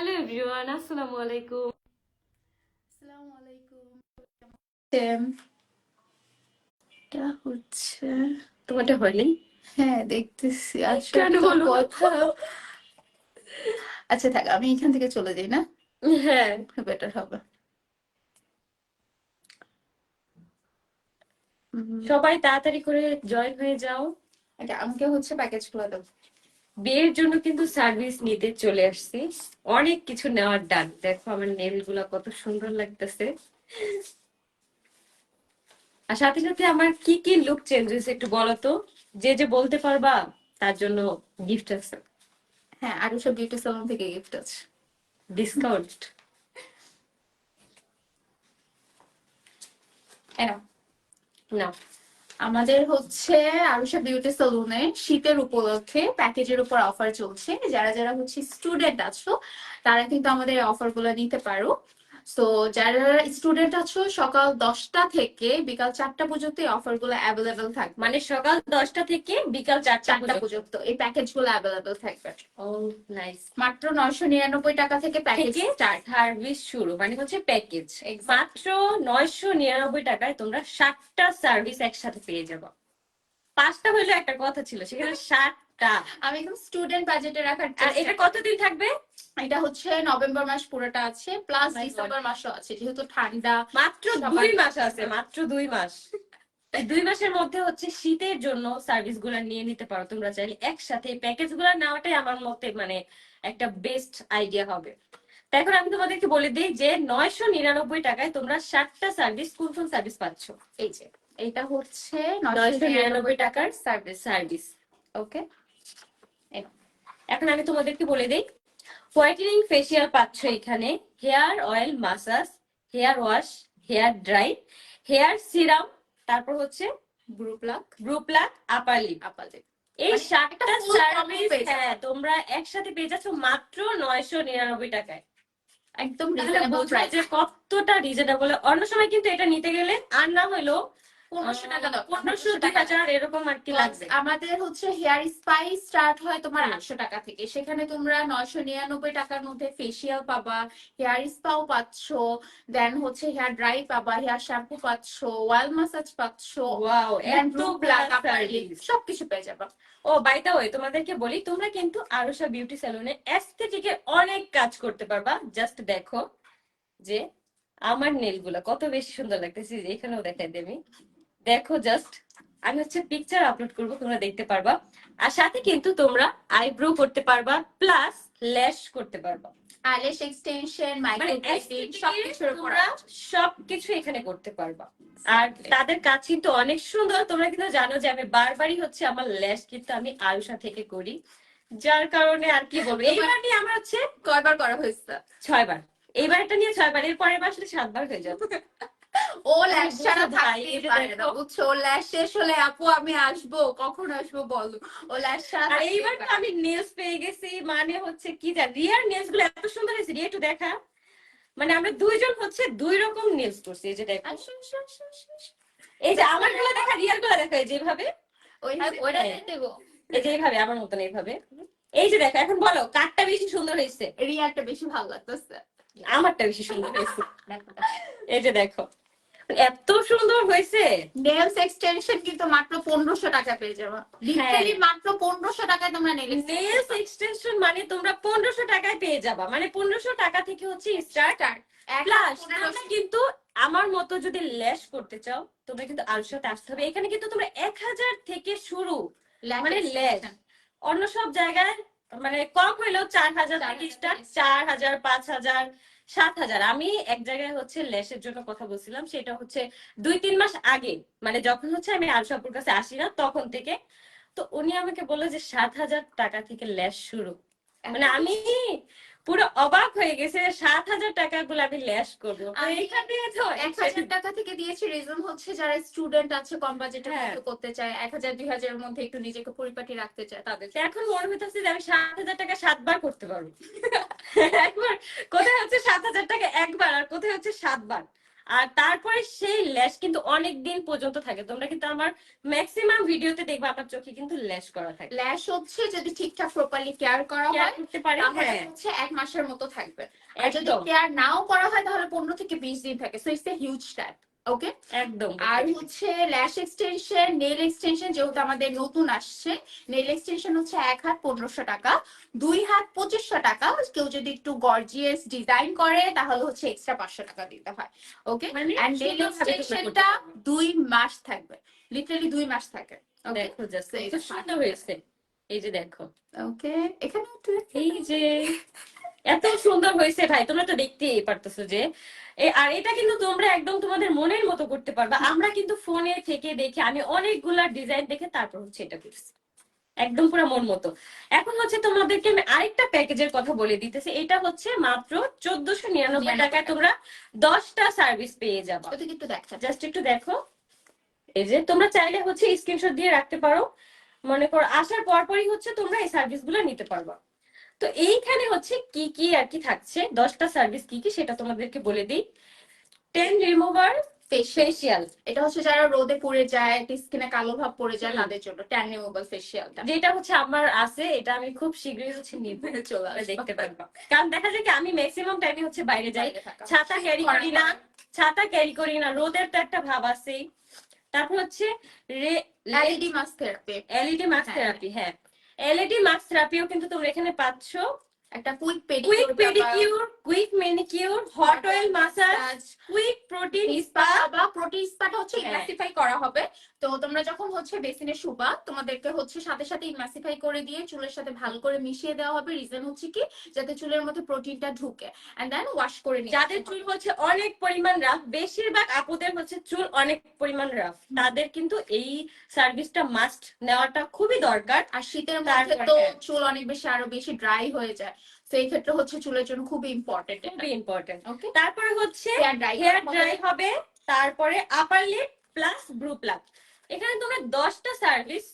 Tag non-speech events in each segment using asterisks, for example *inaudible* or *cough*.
Hello everyone আসসালামু আলাইকুম। আসসালামু আলাইকুম এটা হচ্ছে? তোমারটা হয়নি? হ্যাঁ দেখতেছি। আসলে কথা। আচ্ছা থাক আমি এখান থেকে চলে যাই না? হ্যাঁ। বেটার হবে। সবাই তাড়াতাড়ি করে জয়েন হয়ে যাও। আচ্ছা আমাকে হচ্ছে প্যাকেজ খোলা দাও। বিয়ের জন্য কিন্তু সার্ভিস নিতে চলে আসছি। অনেক কিছু নেওয়ার ডাক দেখো আমার নেলগুলা কত সুন্দর লাগতেছে। আর সাথে সাথে আমার কি কি লুক চেঞ্জ হয়েছে একটু বলো তো? যে যে বলতে পারবা তার জন্য গিফট আছে। হ্যাঁ আরও সব বিউটি সালন থেকে গিফট আছে। ডিসকাউন্ট না আমাদের হচ্ছে আরুষা বিউটি সেলুনে শীতের উপলক্ষে প্যাকেজের উপর অফার চলছে। যারা যারা হচ্ছে স্টুডেন্ট আছো, তারা কিন্তু আমাদের অফারগুলো নিতে পারো। তো যারা স্টুডেন্ট আছো সকাল দশটা থেকে বিকাল চারটা পর্যন্ত এই অফারগুলো অ্যাভেলেবেল থাকবে। মানে সকাল দশটা থেকে বিকাল চারটা পর্যন্ত? এই প্যাকেজগুলো অ্যাভেলেবেল থাকবে। ও নাইস মাত্র নয়শো নিরানব্বই টাকা থেকে প্যাকেজ স্টার্ট সার্ভিস শুরু মানে হচ্ছে প্যাকেজ. মাত্র নয়শো নিরানব্বই টাকায় তোমরা ষাটটা সার্ভিস একসাথে পেয়ে যাব। পাঁচটা হইলে একটা কথা ছিল সেখানে ষাটটা আমি একদম স্টুডেন্ট বাজেটে রাখার আর এটা কতদিন থাকবে? এটা হচ্ছে নভেম্বর মাস পুরোটা আছে প্লাস. ডিসেম্বর মাসও আছে যেহেতু ঠান্ডা মাত্র দুই মাস আছে মাত্র দুই মাস। দুই মাসের মধ্যে হচ্ছে শীতের জন্য সার্ভিসগুলা নিয়ে নিতে পারো তোমরা চাইলে একসাথে প্যাকেজগুলা নেওয়াটাই আমার মতে মানে একটা বেস্ট আইডিয়া হবে। তো এখন আমি তোমাদেরকে বলে দিই যে নয়শো নিরানব্বই টাকায় তোমরা সাতটা সার্ভিস কোন কোন সার্ভিস পাচ্ছ? এই যে এটা হচ্ছে নয়শো নিরানব্বই টাকার সার্ভিস সার্ভিস ওকে এখন আমি তোমাদেরকে বলে দিই হোয়াইটেনিং ফেসিয়াল পাচ্ছ এখানে hair oil massage hair wash hair dry hair serum তারপর হচ্ছে ব্রু প্লাক আপার লিপ। আপালে এই মানে সার্ভিস হ্যাঁ তোমরা একসাথে পেয়ে যাচ্ছ মাত্র নয়শো নিরানব্বই টাকায়। একদম রিজনেবল প্রাইস যে কতটা রিজনেবল অন্য সময় কিন্তু এটা নিতে গেলে আর না হলো পনেরোশো টাকা দাও পনেরোশো দুই হাজার এরকম আর কি লাগবে। আমাদের হচ্ছে হেয়ার স্পাইস স্টার্ট হয় তোমার আটশো টাকা থেকে। সেখানে তোমরা নয়শো নিরানব্বই টাকার মধ্যে ফেসিয়াল পাবা হেয়ার স্পাও পাচ্ছ দেন হচ্ছে হেয়ার ড্রাই পাবা হেয়ার শ্যাম্পু পাচ্ছ ওয়াল মাসাজ পাচ্ছ সবকিছু পেয়ে যাবা। ও বাই দা ওয়ে তোমাদেরকে বলি তোমরা কিন্তু আরুষা বিউটি স্যালুনে অ্যাস্থেটিকের অনেক কাজ করতে পারবা। জাস্ট দেখো যে আমার নেলগুলা কত বেশি সুন্দর লাগতেছে এখানেও দেখাই দেবে দেখো জাস্ট আমি হচ্ছে পিকচার আপলোড করব তোমরা দেখতে পারবা। আর সাথে কিন্তু তোমরা আইব্রো করতে পারবা প্লাস ল্যাশ করতে পারবা। আইল্যাশ এক্সটেনশন তোমরা সবকিছু এখানে করতে পারবা। আর তাদের কাজ কিন্তু অনেক সুন্দর তোমরা কিন্তু জানো যে আমি বারবারই হচ্ছে আমার ল্যাশ কিন্তু আমি আয়ুষা থেকে করি। যার কারণে আর কি বলব এইবার নিয়ে আমার হচ্ছে কয়বার করা হয়েছে? ছয়বার। এইবার এটা নিয়ে ছয়বার এর পরের বার আসলে সাতবার হয়ে যাবে। *laughs* ও ল্যাশ ছাড়া থাকতেই পারে না বুঝছ? ও ল্যাশ শেষ হলে আপু আমি আসব কখন আসব বলো? ও ল্যাশ ছাড়া এইবার তো আমি নেলস পেয়ে গেছি মানে হচ্ছে কি জানি রিয়ার নেলসগুলো এত সুন্দর হয়েছে রিয়া একটু দেখা। মানে আমরা দুইজন হচ্ছে দুই রকম নেলস করছি এই যে দেখো। আসো, আসো, আসো। এই যে আমারগুলো দেখা রিয়ারগুলো দেখা এই যেভাবে। ওই হ্যাঁ, ওইটা হ্যাঁ। দেবো এই যে এইভাবে আমার মতন এইভাবে। এই যে দেখো এখন বলো কারটা বেশি সুন্দর হয়েছে? রিয়ারটা বেশি ভালো লাগতেছে। আমারটা বেশি সুন্দর হয়েছে। এই যে দেখো। এত সুন্দর হয়েছে। নেলস এক্সটেনশন কিন্তু মাত্র পনেরোশো টাকা পেয়ে যাব। লিটারালি মাত্র পনেরোশো টাকায় তোমরা নেল নেলস এক্সটেনশন মানে তোমরা পনেরোশো টাকায় পেয়ে যাবা। মানে পনেরোশো টাকা থেকে হচ্ছে স্টার্ট প্লাস কিন্তু আমার মতো যদি ল্যাশ করতে চাও তোমরা কিন্তু আরও সাথে আসতে হবে। এখানে কিন্তু তোমরা এক হাজার থেকে শুরু মানে লেস অন্য সব জায়গায় মানে কম হইলেও চার হাজার থেকে স্টার্ট থেকে চার হাজার পাঁচ হাজার সাত হাজার। আমি এক জায়গায় হচ্ছে লেসের জন্য কথা বলছিলাম, সেটা হচ্ছে দুই, তিন মাস আগে মানে যখন হচ্ছে আমি আলসাপুর কাছে আসি না, তখন থেকে। তো উনি আমাকে বলল যে সাত হাজার টাকা থেকে ল্যাশ শুরু। মানে আমি পুরো অবাক হয়ে গেছে সাত হাজার টাকা গুলো আমি ল্যাশ করব। তো এক হাজার টাকা থেকে দিয়েছি। রিজন হচ্ছে যারা স্টুডেন্ট আছে কম বাজেট হ্যাঁ। করতে চায় এক হাজার দুই হাজারের মধ্যে একটু নিজেকে পরিপাটি রাখতে চায় তাদের এখন মনে হইতেছে যে আমি সাত হাজার টাকা সাতবার করতে পারব। *laughs* একবার কোথায় হচ্ছে সাত হাজার টাকা একবার আর কোথায় হচ্ছে সাতবার? আর তারপরে সেই ল্যাশ কিন্তু অনেক দিন পর্যন্ত থাকে। তোমরা কিন্তু আমার ম্যাক্সিমাম ভিডিওতে দেখবে আপনার চোখে কিন্তু ল্যাশ করা থাকে। ল্যাশ হচ্ছে যদি ঠিকঠাক প্রপারলি কেয়ার করা হয় করতে পারে তাহলে হ্যাঁ। হচ্ছে এক মাসের মতো থাকবে। আর যদি কেয়ার নাও করা হয় তাহলে পনেরো থেকে বিশ দিন থাকে। So it's a huge type okay? একদম আর হচ্ছে ল্যাশ এক্সটেনশন নেল এক্সটেনশন যেহেতু আমাদের নতুন আসছে নেল এক্সটেনশন হচ্ছে এক হাত পনেরোশো টাকা দুই হাত পঁচিশশো টাকা। কেউ যদি একটু গর্জিয়াস ডিজাইন করে তাহলে হচ্ছে এক্সট্রা পাঁচশো টাকা দিতে হয় ওকে? মানে নেল করতে এক্সটেনশনটা দুই মাস থাকবে লিটারালি দুই মাস থাকে দেখো জাস্ট কত সুন্দর হয়েছে এই যে দেখো। ওকে এখানে এই যে এত সুন্দর হয়েছে ভাই তোমরা তো দেখতেই পারতেছো যে। আর এটা কিন্তু তোমরা একদম তোমাদের মনের মতো করতে পারবা। আমরা কিন্তু ফোনে থেকে দেখে আমি অনেকগুলা ডিজাইন দেখে তারপর হচ্ছে এটা করছি। একদম পুরো মন মতো। এখন হচ্ছে তোমাদেরকে আমি আরেকটা প্যাকেজের কথা বলে দিতেছি। এটা হচ্ছে মাত্র চোদ্দশো নিরানব্বই টাকায় তোমরা দশটা সার্ভিস পেয়ে যাবা। একটু দেখা জাস্ট একটু দেখো। এই যে তোমরা চাইলে হচ্ছে স্ক্রিনশট দিয়ে রাখতে পারো। মনে করো আসার পর পরই হচ্ছে তোমরা এই সার্ভিসগুলো নিতে পারবা। তো এইখানে হচ্ছে কি কি আর কি থাকছে? দশটা সার্ভিস কি কি সেটা তোমাদেরকে বলে দিই। টেন রিমুভার ফেসিয়াল এটা হচ্ছে যারা রোদে পড়ে যায় স্কিনে কালো ভাব পড়ে যায়। তাদের জন্য ট্যান রিমুভাল ফেশিয়ালটা যেটা হচ্ছে আমার আছে এটা আমি খুব শীঘ্রই হচ্ছে নিব। *laughs* চলে দেখতে পারবা। কারণ দেখা যায় কি আমি ম্যাক্সিমাম টাইমে হচ্ছে বাইরে যাই। ছাতা ক্যারি করি না। ছাতা ক্যারি করি না। রোদের তো একটা ভাব আছে তারপর হচ্ছে LED mask therapy LED mask হ্যাঁ। থেরাপি হ্যাঁ। এলইডি মাস্ক থেরাপিও কিন্তু তোমরা এখানে পাচ্ছ। একটা quick quick pedicure pedicure quick manicure hot oil massage quick protein spa বা প্রোটিন স্পাটা হচ্ছে হ্যাঁ। করা হবে। তো তোমরা যখন হচ্ছে বেসিনে শুবা তোমাদেরকে হচ্ছে সাথে সাথে ইমাসিফাই করে দিয়ে চুলের সাথে ভালো করে মিশিয়ে দেওয়া হবে। রিজন হচ্ছে কি? যাতে চুলের মধ্যে প্রোটিনটা ঢুকে। এন্ড দেন ওয়াশ করে নিতে যাদের চুল হচ্ছে অনেক পরিমাণ রাফ বেশিরভাগ আপুদের হচ্ছে চুল অনেক পরিমাণ রাফ তাদের কিন্তু এই সার্ভিসটা মাস্ট নেওয়াটা খুবই দরকার। আর শীতের মধ্যে তো। চুল অনেক বেশি আরও বেশি ড্রাই হয়ে যায়। তো এই ক্ষেত্রে হচ্ছে চুলের জন্য খুবই ইম্পর্টেন্ট খুবই ইম্পর্টেন্ট ওকে তারপরে হচ্ছে হেয়ার ড্রাই হবে। তারপরে upper lip plus brow pluck এখানে তোমরা দশটা সার্ভিস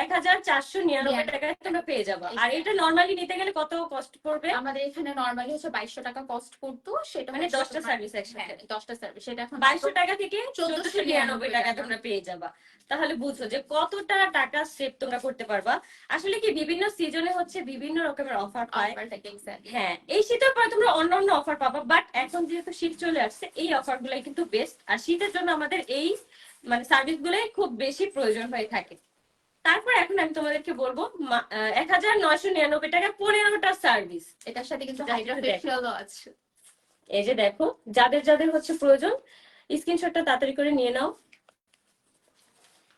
এক হাজার চারশো নিরানব্বই টাকায় তোমরা পেয়ে যাবে। আর এটা নর্মালি নিতে গেলে কত কষ্ট পড়বে? আমাদের এখানে নর্মালি হচ্ছে বাইশশো টাকা কস্ট পড়তো সেটা মানে দশটা সার্ভিস একসাথে হ্যাঁ, দশটা সার্ভিস সেটা এখন বাইশশো টাকা থেকে 1499 চোদ্দশো নিরানব্বই টাকা। তোমরা পেয়ে যাবা। তাহলে বুঝছ যে কতটা টাকা সেভ তোমরা করতে পারবা। আসলে কি বিভিন্ন সিজনে হচ্ছে বিভিন্ন রকমের অফার পায়. হ্যাঁ এই শীতের পরে তোমরা অন্য অন্য অফার পাবা বাট এখন যেহেতু শীত চলে আসছে এই অফার গুলাই কিন্তু বেস্ট আর শীতের জন্য আমাদের এই মানে সার্ভিস গুলাই খুব বেশি প্রয়োজন হয়ে থাকে। তারপর এখন আমি তোমাদেরকে বলব এক হাজার নয়শো নিরানব্বই টাকা পনেরোটা সার্ভিস এটার সাথে কিন্তু আছে। এই যে দেখো যাদের যাদের হচ্ছে প্রয়োজন স্ক্রিনশটটা তাড়াতাড়ি করে নিয়ে নাও।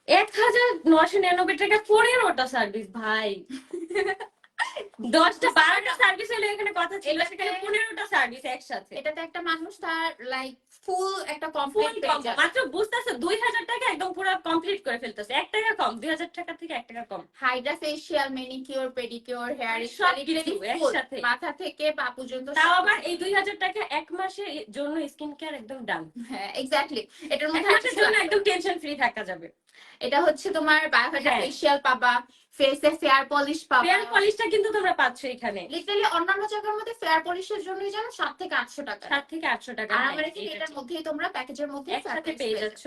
এক হাজার নয়শো নিরানব্বই টাকা পনেরোটা সার্ভিস ভাই। *laughs* দশটা বারোটা সার্ভিস হলে এখানে কথা ছিল সেখানে পনেরোটা সার্ভিস একসাথে। এটাতে একটা মানুষ তার লাইক ফুল একটা কমপ্লিট মাত্র বুঝতেছো দুই হাজার টাকা একদম পুরো কমপ্লিট করে ফেলতেছে। এক টাকা কম দুই হাজার টাকা থেকে এক টাকা কম। Hydra facial manicure pedicure hair একসাথে। মাথা থেকে পা পর্যন্ত তাও আবার এই দুই হাজার টাকা এক মাসের জন্য স্কিন কেয়ার একদম ডান হ্যাঁ এক্স্যাক্টলি এটার মধ্যে একদম টেনশন ফ্রি থাকা যাবে। এটা হচ্ছে তোমার বায়োহাইড্রা হ্যাঁ। ফেশিয়াল পাবা। ফেসে ফেয়ার পলিশ পাবো। ফেয়ার পলিশটা কিন্তু তোমরা পাচ্ছ এখানে। লিটারালি অন্যান্য জায়গার মধ্যে ফেয়ার পলিশের জন্যই যেন সাত থেকে আটশো টাকা। সাত থেকে আটশো টাকা আর আমার এখানে এটার মধ্যেই তোমরা প্যাকেজের মধ্যে একসাথে পেয়ে যাচ্ছ।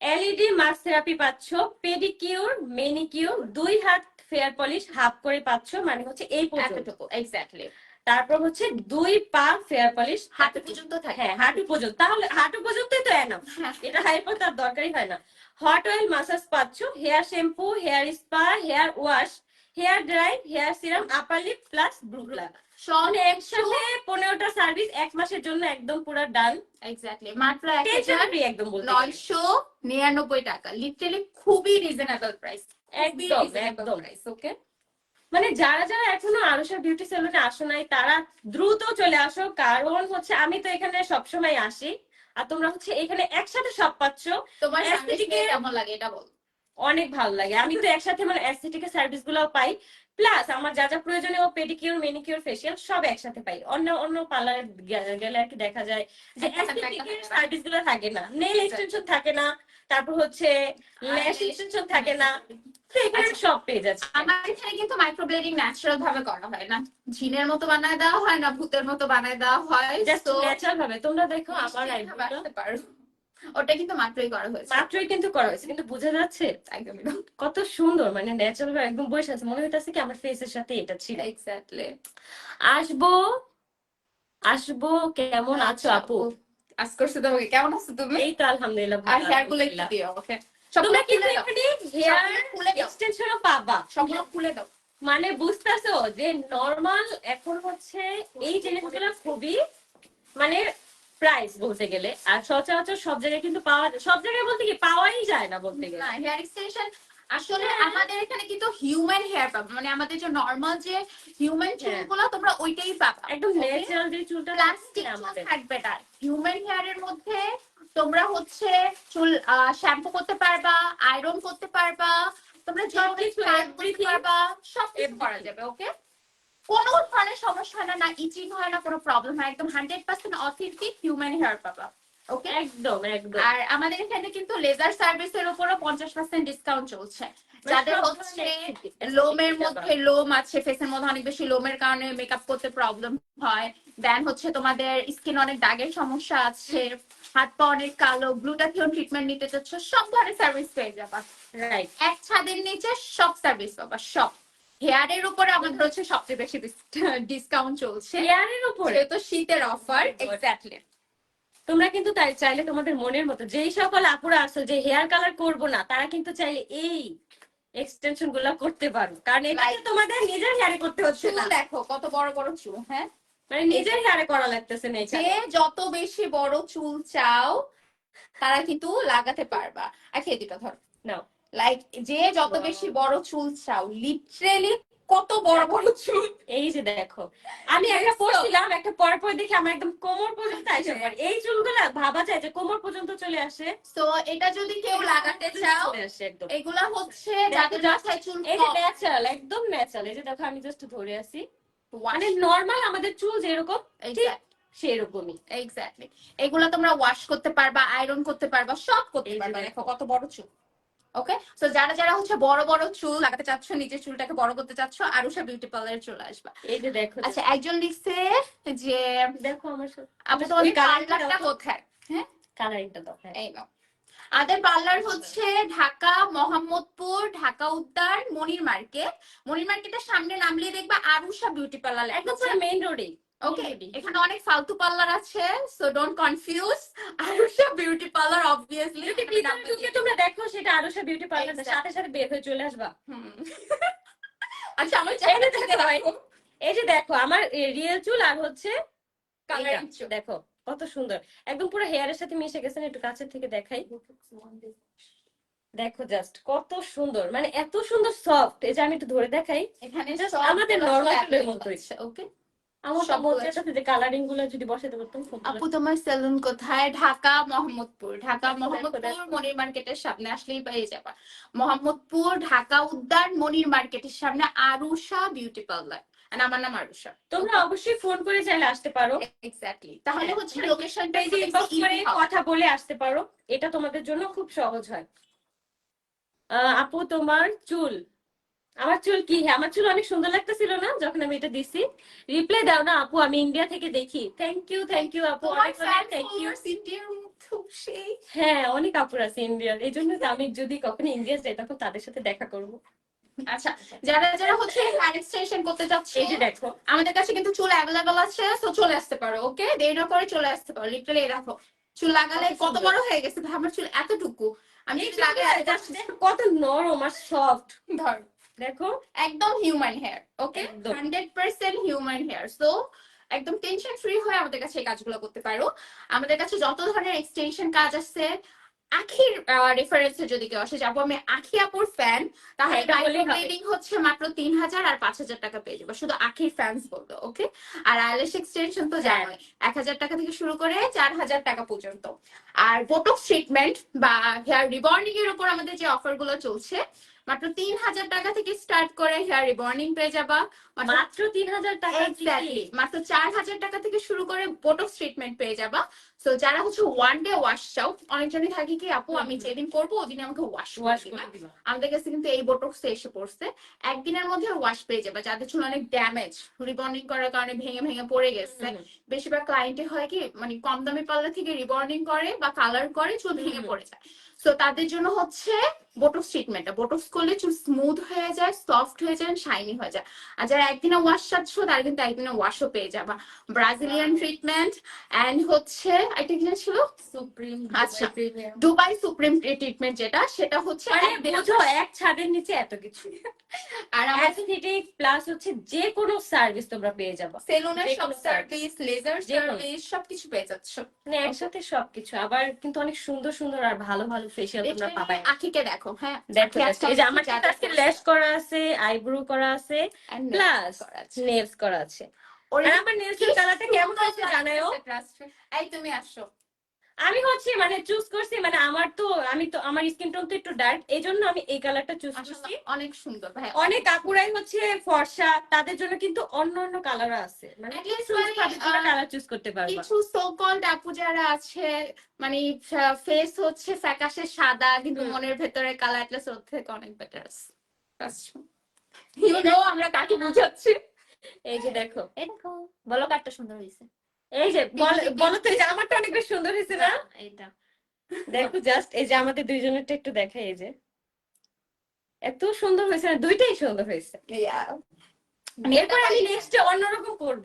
এলইডি মাস্ক থেরাপি পাচ্ছ পেডিকিউর মেনিকিউর দুই হাত ফেয়ার পলিশ হাফ করে পাচ্ছ মানে হচ্ছে এই পর্যন্ত। এক্স্যাক্টলি তারপর হচ্ছে দুই পা ফেয়ার পলিশ হাঁটু পর্যন্ত থাকে। হ্যাঁ হাঁটু পর্যন্ত। তাহলে হাঁটু পর্যন্তই তো এনাফ হ্যাঁ। এটা হাইপার তার দরকারই হয় না। হট অয়েল মাসাজ পাচ্ছ hair shampoo hair spa hair wash hair dry hair serum upper lip plus ব্রুকলা সব একসাথে পনেরোটা সার্ভিস এক মাসের জন্য একদম পুরো ডান এক্স্যাক্টলি মাত্র একদম নয়শো নিরানব্বই টাকা। লিটারালি খুবই রিজনেবল প্রাইস একদম একদম। প্রাইস ওকে মানে যারা যারা এখনও আরুষা বিউটি সেলুনে আসো নাই তারা দ্রুত চলে আসো। কারণ হচ্ছে আমি তো এখানে সবসময় আসি। আর তোমরা হচ্ছে এখানে একসাথে সব পাচ্ছ। তোমার কেমন লাগে এটা বল। অনেক ভালো লাগে। আমি তো একসাথে মানে অ্যাস্থেটিকের সার্ভিস গুলোও পাই। প্লাস আমার যা যা প্রয়োজনীয় পেডিকিউর মেনিকিউর ফেসিয়াল সব একসাথে পাই। অন্য অন্য পার্লারে গেলে আর কি দেখা যায়। যে একটা একটা অ্যাস্থেটিকের সার্ভিসগুলো থাকে না। নেল এক্সটেনশন থাকে না। তারপর হচ্ছে ল্যাশ এক্সটেনশন থাকে না। তো এখানে সব পেয়ে যাচ্ছে। আমার এখানে কিন্তু মাইক্রোব্লেডিং ন্যাচারাল ভাবে করা হয় না। জিনের মতো বানায় দেওয়া হয় না ভূতের মতো বানায় দেওয়া হয়। জাস্ট ন্যাচারাল ভাবে। তোমরা দেখো আমার পারো। ওটা কিন্তু মাত্রই করা হয়েছে। মাত্রই কিন্তু করা হয়েছে কিন্তু বোঝা যাচ্ছে কত সুন্দর মানে ন্যাচারাল একদম বসে আছে। মনে হইতাছে কি আমার ফেসের সাথে এটা ছিল। এক্স্যাক্টলি আসব আসব কেমন আছো আপু? আজ করছ তোমাকে। কেমন আছো তুমি? এই তো আলহামদুলিল্লাহ আর হেয়ারগুলো একটু দিও ওকে সবগুলো কিন্তু এখানে হেয়ার এক্সটেনশনও পাবা। সবগুলো খুলে দাও। মানে বুঝতেছো যে নর্মাল এখন হচ্ছে এই জিনিসগুলো খুবই মানে প্রাইস বলতে গেলে। আর সচরাচর সব জায়গায় কিন্তু পাওয়া সব জায়গায় বলতে কি পাওয়াই যায় না বলতে গেলে। হেয়ার এক্সটেনশন আসলে হ্যাঁ। আমাদের এখানে কিন্তু হিউম্যান হেয়ার পাবে। মানে আমাদের যে নর্মাল যে হিউম্যান। চুলগুলো তোমরা ওইটাই পাবা। একদম? ন্যাচারাল যে চুলটা প্লাস্টিক চুল থাকবে না হিউম্যান হেয়ারের মধ্যে তোমরা হচ্ছে চুল শ্যাম্পু করতে পারবা আয়রন করতে পারবা তোমরা সবকিছু, পারবা সব কিছু করা যাবে ওকে কোনো ধরনের সমস্যা হয় না না ইচিং হয় না কোনো প্রবলেম হয় একদম hundred percent authentic human hair পাবা। ওকে একদম একদম। আর আমাদের এখানে কিন্তু লেজার সার্ভিসের উপরও পঞ্চাশ পার্সেন্ট ডিসকাউন্ট চলছে। যাদের হচ্ছে লোমের মধ্যে লোম আছে ফেসের মধ্যে অনেক বেশি লোমের কারণে মেকআপ করতে প্রবলেম হয়। দেন হচ্ছে তোমাদের স্কিন অনেক দাগের সমস্যা আছে হাত পা অনেক কালো গ্লুটাথিয়ন ট্রিটমেন্ট নিতে চাচ্ছ সব ধরনের সার্ভিস পেয়ে যাবা। রাইট এক ছাদের নিচে সব সার্ভিস পাবা সব। হেয়ারের উপরে আমাদের হচ্ছে সবচেয়ে বেশি ডিসকাউন্ট চলছে। হেয়ারের উপরে? যেহেতু শীতের অফার এক্স্যাক্টলি তোমরা কিন্তু তাই চাইলে তোমাদের মনের মতো যেই সকল আপুরা আছো যে হেয়ার কালার করব না তারা কিন্তু চাইলে এই এক্সটেনশনগুলো করতে পারো। কারণ এটা তোমাদের নিজের হেয়ারে করতে হচ্ছে না। দেখো কত বড় বড় চুল হ্যাঁ? মানে নিজের হেয়ারে করা লাগতেছে না যে যত বেশি বড় চুল চাও তারা কিন্তু লাগাতে পারবা। আচ্ছা এই দুটো ধর। নাও। লাইক যে যত বেশি বড় চুল চাও লিটারেলি কত বড় বড় চুল। এই যে দেখো আমি একটা পড়ছিলাম একটা পর পর দেখি আমার একদম কোমর পর্যন্ত আসে পড়ে এই চুলগুলা ভাবা যায় যে কোমর পর্যন্ত চলে আসে? তো এটা যদি কেউ লাগাতে চাও এগুলা হচ্ছে যাদের মাথায় চুল এই যে ন্যাচারাল একদম ন্যাচারাল এই যে দেখো আমি জাস্ট ধরে আছি। মানে নরমাল আমাদের চুল যেরকম সেরকমই। এক্স্যাক্টলি এগুলা তোমরা ওয়াশ করতে পারবা আয়রন করতে পারবা সব করতে পারবা। দেখো কত বড় চুল। ওকে তো যারা যারা হচ্ছে বড় বড় চুল লাগাতে চাচ্ছ নিজের চুলটাকে বড় করতে চাচ্ছ আরুষা বিউটি পার্লারে চলে আসবা। এই যে দেখো আচ্ছা একজন লিখছে যে দেখো আমার সাথে আপনি টা পার্লারটা কোথায় হ্যাঁ? কালারিংটা দাও হ্যাঁ। এই নাও। আমাদের পার্লার হচ্ছে ঢাকা মোহাম্মদপুর ঢাকা উদ্যান মনির মার্কেট। মনির মার্কেটের সামনে নামলে দেখবা আরুষা বিউটি পার্লার একদম মেইন রোডে ওকে এখানে অনেক ফালতু পার্লার আছে so don't confuse Arusha beauty parlour obviously তোমরা দেখো সেটা আরোসা বিউটি পার্লার সাথে সাথে বের হয়ে চলে আসবা। *laughs* আচ্ছা আমার এই যে চ্যানেলে দেখো, এই যে দেখো আমার রিয়েল চুল আর হচ্ছে চুল। দেখো কত সুন্দর। একদম পুরো হেয়ারের সাথে মিশে গেছে না, একটু কাছের থেকে দেখাই। দেখো জাস্ট কত সুন্দর মানে এত সুন্দর সফট এই যে আমি একটু ধরে দেখাই। এখানে আমাদের available চুলের okay? আমার যে কালারিংগুলো যদি বসাতে পারতাম আপু তোমার সেলুন কোথায়? ঢাকা মোহাম্মদপুর। ঢাকা মোহাম্মদপুর মনির মার্কেটের সামনে। আসলেই পেয়ে যাবা। মোহাম্মদপুর ঢাকা উদ্যান মনির মার্কেটের সামনে আরুষা বিউটি পার্লার আমার নাম আরুষা। তোমরা অবশ্যই ফোন করে চাইলে আসতে পারো। এক্স্যাক্টলি তাহলে হ্যাঁ, হচ্ছে মানে লোকেশনটা যে করে কথা বলে আসতে পারো। এটা তোমাদের জন্য খুব সহজ হয়। আহ, আপু তোমার চুল। আমার চুল কি? হ্যাঁ আমার চুল অনেক সুন্দর লাগতেছিল না যখন আমি এটা দিছি? রিপ্লাই দাও না আপু আমি ইন্ডিয়া থেকে দেখি। থ্যাংক ইউ থ্যাংক ইউ আপু অনেক থ্যাংক ইউ হ্যাঁ অনেক আপুর আছে ইন্ডিয়ার এই জন্য আমি যদি কখনো ইন্ডিয়া যাই তখন তাদের সাথে দেখা করব। আচ্ছা যারা যারা হচ্ছে হেয়ার এক্সটেনশন করতে যাচ্ছে এই যে দেখো। আমাদের কাছে কিন্তু চুল অ্যাভেলেবল আছে তো চলে আসতে পারো ওকে দেরি না করে চলে আসতে পারো। লিটারালি দেখো চুল লাগালে কত কত বড় হয়ে গেছে আমার চুল এতটুকু। আমি লাগাই কত নরম আর সফট ধর। দেখো? একদম human hair okay. Hundred percent human hair so একদম টেনশন ফ্রি হয়ে আমাদের কাছে এই কাজগুলো করতে পারো। আমাদের কাছে যত ধরনের এক্সটেনশন কাজ আছে আখির রেফারেন্সে যদি কেউ আসে যাব আমি আখি আপুর ফ্যান তাহলে হবে। মাইক্রোব্লেডিং হচ্ছে মাত্র তিন হাজার আর পাঁচ হাজার টাকা পেয়ে যাব। শুধু আখির ফ্যান্স বলতো ওকে আর আইলেশ এক্সটেনশন তো হ্যাঁ। জানোই এক হাজার টাকা থেকে শুরু করে চার হাজার টাকা পর্যন্ত। আর বোটক্স ট্রিটমেন্ট বা হেয়ার রিবর্নিং এর উপর আমাদের যে অফারগুলো চলছে মাত্র তিন হাজার টাকা থেকে স্টার্ট করে হেয়ার রিবর্নিং পেয়ে যাবা। মাত্র তিন হাজার টাকা এক্স্যাক্টলি মাত্র চার হাজার টাকা থেকে শুরু করে বোটক্স ট্রিটমেন্ট পেয়ে যাবা। সো যারা হচ্ছে ওয়ান ডে ওয়াশ চাও অনেকজনই থাকে কি আপু আমি যেদিন করব ওদিন আমাকে ওয়াশ ওয়াশ আমাদের কাছে কিন্তু এই বোটক্স এসে পড়ছে। একদিনের মধ্যে ওয়াশ পেয়ে যাবে যাদের চুল অনেক ড্যামেজ রিবর্নিং করার কারণে ভেঙে ভেঙে পড়ে গেছে। বেশিরভাগ ক্লায়েন্টে হয় কি মানে কম দামি পার্লার থেকে রিবর্নিং করে বা কালার করে চুল ভেঙে পড়ে যায়। সো তাদের জন্য হচ্ছে বোটক্স ট্রিটমেন্টটা বোটক্স করলে চুল স্মুথ হয়ে যায় সফট হয়ে যায় শাইনি হয়ে যায়। আর যারা একদিনে ওয়াশ চাচ্ছ তারা কিন্তু একদিনে ওয়াশও পেয়ে যাবা। ব্রাজিলিয়ান ট্রিটমেন্ট এন্ড হচ্ছে একটা কি ছিল? সুপ্রিম আচ্ছা। দুবাই সুপ্রিম ট্রিটমেন্ট যেটা সেটা হচ্ছে এক ছাদের নিচে এত কিছু। আর অ্যাসিডিক প্লাস হচ্ছে যে কোনো সার্ভিস তোমরা পেয়ে যাবে। সেলুনের সব সার্ভিস লেজার। সার্ভিস সবকিছু পেয়ে যাচ্ছ। মানে একসাথে সবকিছু। আবার কিন্তু অনেক সুন্দর সুন্দর আর ভালো ভালো ফেশিয়াল তোমরা পাবে আখিকে দেখো। হ্যাঁ? দেখো এই যে আমার আজকে। ল্যাশ করা আছে আইব্রো করা আছে প্লাস করা আছে। নেলস করা আছে। ওর আমার নেলসের কালারটা কেমন আছে জানাও এই তুমি আসো। আমি হচ্ছে মানে চুজ করছি মানে আমার তো আমি তো আমার স্কিন টোন তো একটু ডার্ক এই জন্য আমি এই কালারটা চুজ করছি। অনেক সুন্দর ভাই অনেক কাকুরাই হচ্ছে ফর্সা তাদের জন্য কিন্তু অন্য অন্য কালার আছে। মানে choose মানে, কালার চুজ করতে পারবা। কিছু সো কল্ড আপু যারা আছে মানে ফেস হচ্ছে ফ্যাকাশে সাদা কিন্তু মনের ভেতরে কালার অ্যাটলাস ওর থেকে অনেক বেটার ইউ নো আমরা কাকে বুঝাচ্ছি? এই যে দেখো। এই দেখো বলো কাটটা সুন্দর হয়েছে। এই যে বলো তো এই যে আমারটা অনেক বেশ সুন্দর হয়েছে না? এইটা। দেখো জাস্ট এই যে আমাদের দুইজনেরটা একটু দেখাই এই যে। এত সুন্দর হয়েছে না দুইটাই সুন্দর হয়েছে। এরপর আমি নেক্সটে অন্যরকম করব।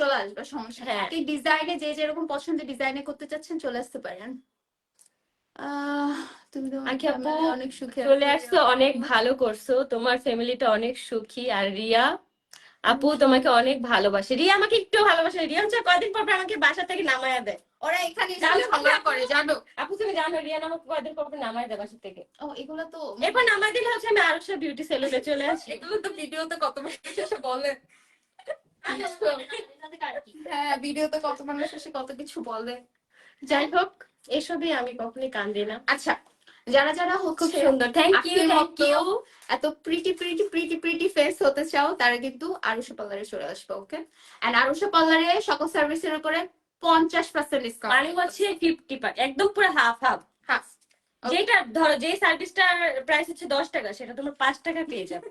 চলে আসবে সমস্যা হ্যাঁ। নেই ডিজাইনে যে যেরকম পছন্দের ডিজাইনে করতে চাচ্ছেন চলে আসতে পারেন। আহ, তুমি আপু, অনেক সুখে চলে। আসছো অনেক ভালো করছ। তোমার ফ্যামিলিটা অনেক সুখী। আর রিয়া আপু তোমাকে অনেক ভালোবাসে। রিয়া আমাকে একটু ভালোবাসে। রিয়া হচ্ছে কয়দিন পর আমাকে বাসা থেকে নামায়া দেয়। ওরা এখানে করে? জানো? আপু তুমি জানো রিয়া আমাকে কয়দিন পর নামায় দেয় বাসা থেকে। ও এগুলো তো এরপর নামায় দিলে হচ্ছে আমি আরও সব বিউটি সেলুনে চলে আসি। এগুলো তো ভিডিওতে কত মানুষ এসে বলে। হ্যাঁ ভিডিওতে কত মানুষ এসে কত কিছু বলে। যাই হোক এসবই আমি কখনই কান দিই না। আচ্ছা যারা যারা খুব সুন্দর। থ্যাংক ইউ থ্যাংক ইউ এত pretty pretty pretty pretty face হতে চাও তারা কিন্তু আরুষা পার্লারে চলে আসবে ওকে এন্ড আরুষা পার্লারে সকল সার্ভিসের উপরে পঞ্চাশ পার্সেন্ট মানে ডিসকাউন্ট হচ্ছে ফিফটি একদম পুরো হাফ হাফ হাফ যেটা ধরো যে সার্ভিসটার প্রাইস হচ্ছে দশ টাকা সেটা তোমার পাঁচ টাকা পেয়ে যাবে।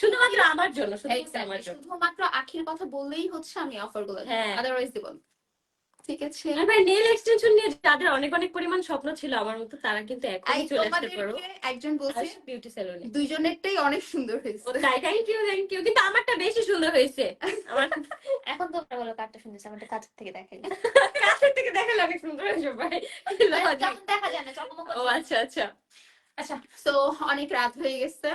শুধুমাত্র আমার জন্য শুধুমাত্র আমার জন্য। শুধুমাত্র আখির কথা বললেই হচ্ছে আমি অফারগুলো হ্যাঁ। আদারওয়াইজ দিব আছে। আর ভাই নেল এক্সটেনশন নিয়ে যাদের অনেক অনেক পরিমাণ স্বপ্ন ছিল আমার মতো তারা কিন্তু এখনই চলে আসতে পারো। একজন বলছে বিউটি সেলুনে দুইজনেরটাই অনেক সুন্দর হয়েছে। তাই থ্যাংক ইউ থ্যাংক ইউ কিন্তু আমারটা বেশি সুন্দর হয়েছে। আমার *laughs* এখন তোমরা বলো কাটটা সুন্দর আমাদের কাছের থেকে দেখাই। *laughs* কাছের থেকে দেখালে অনেক সুন্দর হয়েছে ভাই। যখন দেখা যায় না ও আচ্ছা আচ্ছা। আচ্ছা তো অনেক রাত হয়ে গেছে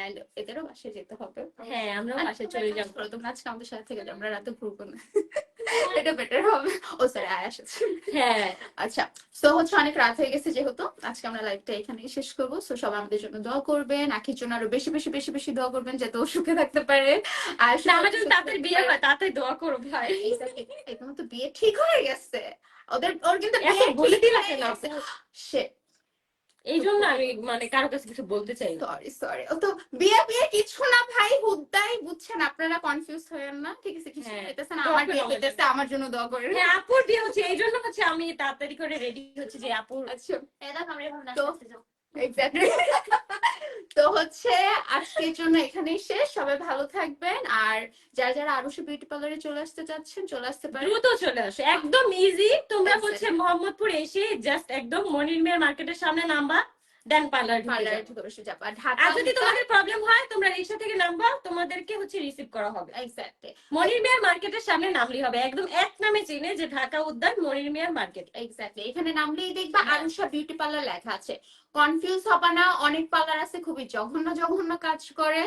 এন্ড এদেরও বাসায় যেতে হবে। হ্যাঁ আমরাও বাসায় চলে যাব। তোমরা আজকে আমাদের সাথে থেকে আমরা রাতে ঘুরবো না। *laughs* এটা বেটার হবে। ও সরি আয়াস হ্যাঁ। আচ্ছা তো হচ্ছে অনেক রাত হয়ে গেছে যেহেতু। আজকে আমরা লাইভটা এখানেই শেষ করব। তো সবাই আমাদের জন্য দোয়া করবেন। আখির জন্য আরও বেশি বেশি বেশি বেশি দোয়া করবেন যাতে ও সুখে থাকতে পারে। আর আমার যদি তাড়াতাড়ি বিয়ে হয় তাড়াতাড়ি দোয়া করো ভাই। তোমার তো বিয়ে ঠিক হয়ে গেছে। ওদের ওর কিন্তু বলে ঠিক দিলা হয়ে কেন গেছে। Shit. এই জন্য আমি মানে কারও কাছে কিছু বলতে চাই সরি সরি ও তো বিয়ে বিয়ে কিছু না ভাই হুদ্দাই বুঝছেন আপনারা কনফিউজ হয়েন না ঠিক আছে? কিছু হ্যাঁ, হইতেছে না আমার বিয়ে হইতেছে আমার জন্য দোয়া করেন। হ্যাঁ আপুর বিয়ে হচ্ছে এই জন্য হচ্ছে আমি তাড়াতাড়ি করে রেডি হচ্ছে যে আপুর আচ্ছা। এটা আমরা তো- যাও এক্স্যাক্টলি *laughs* তো হচ্ছে আজকের জন্য এখানেই শেষ। সবাই ভালো থাকবেন। আর যারা যারা আরুষি বিউটি পার্লারে চলে আসতে চাচ্ছেন চলে আসতে পারেন। দ্রুত চলে আসো। একদম ইজি তোমরা বলছো হচ্ছে মোহাম্মদপুর এসে জাস্ট একদম মনির মেয়ের মার্কেটের সামনে নামবা। দেন পার্লার পার্লারে ঢুকে বসে যাব। ঢাকা আর যদি তোমাদের প্রবলেম হয় তোমরা রিক্সা থেকে নামবা তোমাদেরকে হচ্ছে রিসিভ করা হবে। এক্স্যাক্টলি মনির মিয়ার মার্কেটের সামনে নামলেই হবে। একদম এক নামে চিনে যে ঢাকা উদ্যান মনির মিয়ার মার্কেট। এক্স্যাক্টলি এখানে নামলেই দেখবা হ্যাঁ। আরুষা বিউটি পার্লার লেখা আছে। কনফিউজ হবা না অনেক পার্লার আছে খুবই জঘন্য জঘন্য কাজ করে।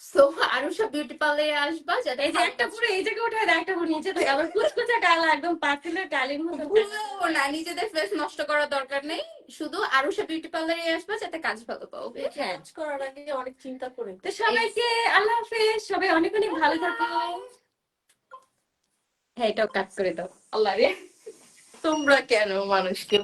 সো আরুষা বিউটি পার্লারে আসবা যাতে এই যে একটা পুরো এই জায়গায় উঠে আর একটা পুরো নিচে থাকে আবার *laughs* কুচকুচে কালা একদম পার্সেলের কালির মতো না নিজেদের ফেস নষ্ট করার দরকার নেই। শুধু আরুষা বিউটি পার্লারে আসবা যাতে কাজ ভালো পাও কাজ করার আগে অনেক চিন্তা করে। তো সবাইকে আল্লাহ হাফেজ সবাই অনেক অনেক ভালো থাকো। হ্যাঁ এটাও কাজ করে দাও। আল্লাহ রে। তোমরা কেন মানুষকে